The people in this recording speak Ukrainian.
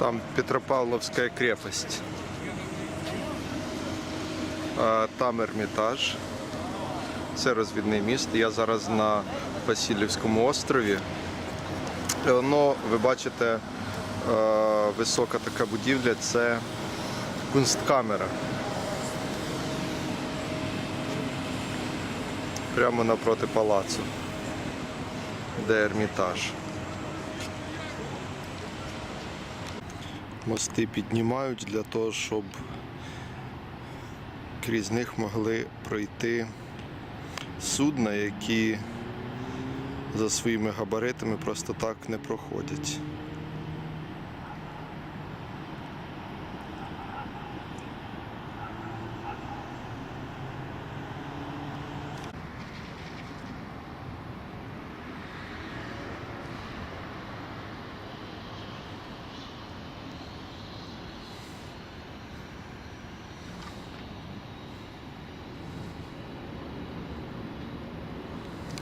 Там Петропавловська крепость. Там Ермітаж. Це розвідний міст. Я зараз на Васильівському острові. Воно, ви бачите, е, висока така будівля це кунсткамера. Прямо напроти палацу, де Ермітаж. Мости піднімають для того, щоб крізь них могли пройти судна, які за своїми габаритами просто так не проходять.